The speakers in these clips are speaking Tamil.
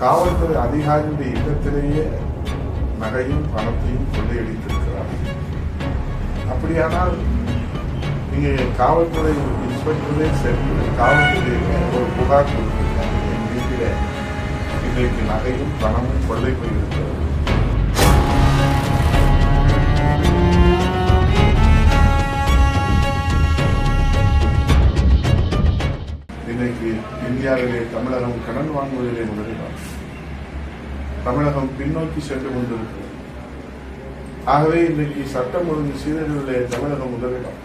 காவல்துறை அதிகாரியுடைய இல்லத்திலேயே நகையும் பணத்தையும் கொள்ளையடித்திருக்கிறார். அப்படியானால் நீங்கள் காவல்துறை இன்ஸ்பெக்டரே சென்று காவல்துறையுமே ஒரு புகார் கொடுத்திருக்காங்க என் வீட்டில் இன்றைக்கு நகையும் பணமும் கொள்ளை போயிருக்கிறது. இந்தியாவிலே தமிழகம் கடன் வாங்குவதிலே முதலிடம் தமிழகம் பின்னோக்கி சென்று கொண்டிருக்கிறது ஆகவே இன்றைக்கு சட்டம் ஒழுங்கு சீரழிவிலே தமிழகம் முதலிடம்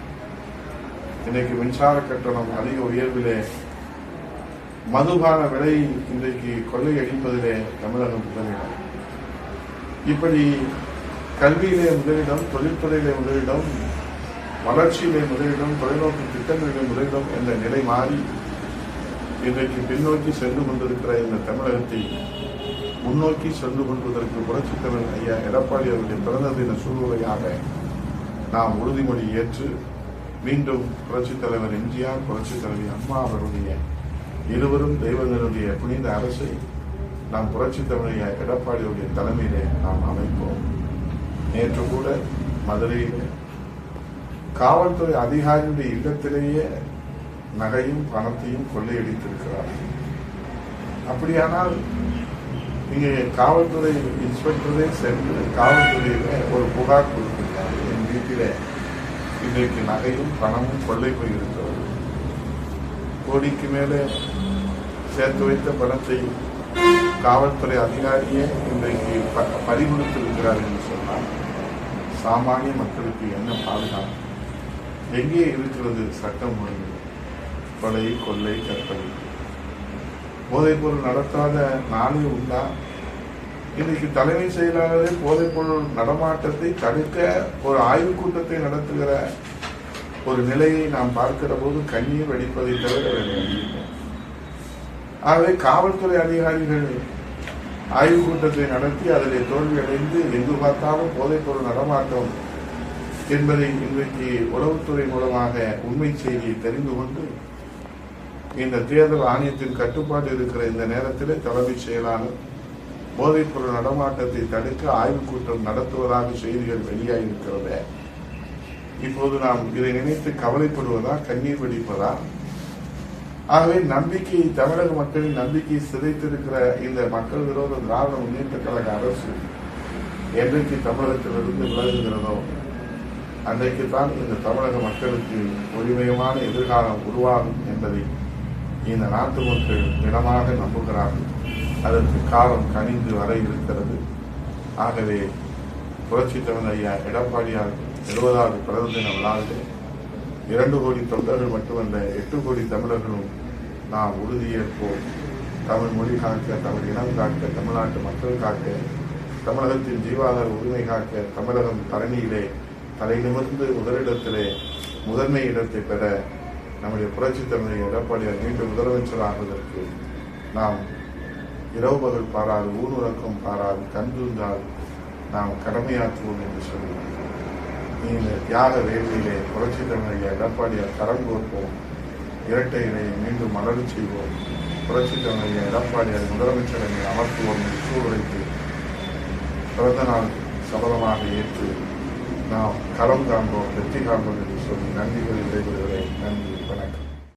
இன்றைக்கு மின்சார கட்டணம் அதிக உயர்விலே மதுபான விலை இன்றைக்கு கொள்ளையடிப்பதிலே தமிழகம் முதலிடம் இப்படி கல்வியிலே முதலிடம் தொழில்துறையிலே முதலிடம் வளர்ச்சியிலே முதலிடம் தொலைநோக்கு திட்டங்களிலே முதலிடம் என்ற நிலை மாறி இன்றைக்கு பின்னோக்கி சென்று கொண்டிருக்கிற இந்த தமிழகத்தை முன்னோக்கி சென்று கொள்வதற்கு புரட்சித் தலைவர் ஐயா எடப்பாடி அவருடைய பிறந்த தின சூழ்நிலையாக நாம் உறுதிமொழி ஏற்று மீண்டும் புரட்சித் தலைவர் எம்ஜிஆர் புரட்சித் தலைவி அம்மா அவருடைய இருவரும் தெய்வங்களுடைய புனித அரசை நாம் புரட்சித் தலைவர் எடப்பாடியுடைய தலைமையிலே நாம் அமைப்போம். நேற்று கூட மதுரையிலே காவல்துறை அதிகாரியுடைய இல்லத்திலேயே நகையும் பணத்தையும் கொள்ளையடித்திருக்கிறார். அப்படியானால் நீங்க காவல்துறை இன்ஸ்பெக்டரே சென்று காவல்துறையில ஒரு புகார் கொடுத்திருக்காங்க என் வீட்டில இன்றைக்கு நகையும் பணமும் கொள்ளை போயிருக்கிறது. கோடிக்கு மேலே சேர்த்து வைத்த பணத்தை காவல்துறை அதிகாரியே இன்றைக்கு ப- பறிகொடுத்திருக்கிறார் என்று சொன்னால் சாமானிய மக்களுக்கு என்ன பாதுகாப்பு? எங்கே இருக்கிறது சட்டம் ஒழுங்கு? கொலை கொள்ளை கற்பனை. போதைப்பொருள் நடத்தாத நாளே உண்டா? இன்னைக்கு தலைமை செயலாளரே போதைப்பொருள் நடமாட்டத்தை தடுக்க ஒரு ஆய்வுக் கூட்டத்தை நடத்துகிற ஒரு நிலையை நாம் பார்க்கிற போது கண்ணீர் வடிப்பதை தவிர வேறு ஆகவே காவல்துறை அதிகாரிகள் ஆய்வுக் கூட்டத்தை நடத்தி அதில் தோல்வி அடைந்து எங்கு பார்த்தாலும் போதைப்பொருள் நடமாட்டம் என்பதை இன்றைக்கு உளவுத்துறை மூலமாக உண்மை செய்தியை தெரிந்து கொண்டு இந்த தேர்தல் ஆணையத்தின் கட்டுப்பாடு இருக்கிற இந்த நேரத்தில் தலைமைச் செயலாளர் போதைப்பொருள் நடமாட்டத்தை தடுக்க ஆய்வுக் கூட்டம் நடத்துவதாக செய்திகள் வெளியாகியிருக்கிறது. இப்போது நாம் இதை நினைத்து கவலைப்படுவதா கண்ணீர் வெடிப்பதா? ஆகவே நம்பிக்கை தமிழக மக்களின் நம்பிக்கை சிதைத்திருக்கிற இந்த மக்கள் விரோத திராவிட முன்னேற்ற கழக அரசு என்றைக்கு தமிழகத்திலிருந்து விலகுகிறதோ அன்றைக்கு தான் இந்த தமிழக மக்களுக்கு ஒளிமயமான எதிர்காலம் உருவாகும் என்பதை இந்த நாட்டு மக்கள் திடமாக நம்புகிறார்கள். அதற்கு காலம் கனிந்து வர இருக்கிறது. ஆகவே புரட்சி தமிழ் ஐயா எடப்பாடியார் எழுபதாவது பிறந்த தின விழாவிலே இரண்டு கோடி தொண்டர்கள் மட்டுமல்ல எட்டு கோடி தமிழர்களும் நாம் உறுதியேற்போம் தமிழ் மொழி காக்க தமிழ் இனம் காக்க தமிழ்நாட்டு மக்கள் காக்க தமிழகத்தின் ஜீவாதார உரிமை காக்க தமிழகம் தரணியிலே தலை நிமிர்ந்து முதலிடத்திலே முதன்மை இடத்தை பெற நம்முடைய புரட்சி தமிழை எடப்பாடியார் மீண்டும் முதலமைச்சர் ஆகுவதற்கு நாம் இரவு பகல் பாராது ஊனுறக்கம் பாராது கண்டுந்தால் நாம் கடமையாற்றுவோம் என்று சொல்லி நீங்கள் தியாக வேள்வியிலே புரட்சி தமிழை எடப்பாடியார் கரம் கோர்ப்போம். இரட்டை இலையை மீண்டும் மலரச் செய்வோம். புரட்சி தமிழை எடப்பாடியார் முதலமைச்சரை அமர்த்துவோம் என்று சூழ்நிலைக்கு பிறந்த நாள் சபதமாக ஏற்று நாம் களம் காண்போம் வெற்றி காண்போம் என்று சொல்லி கூறி விடைபெறுகிறேன் நன்றி வணக்கம்.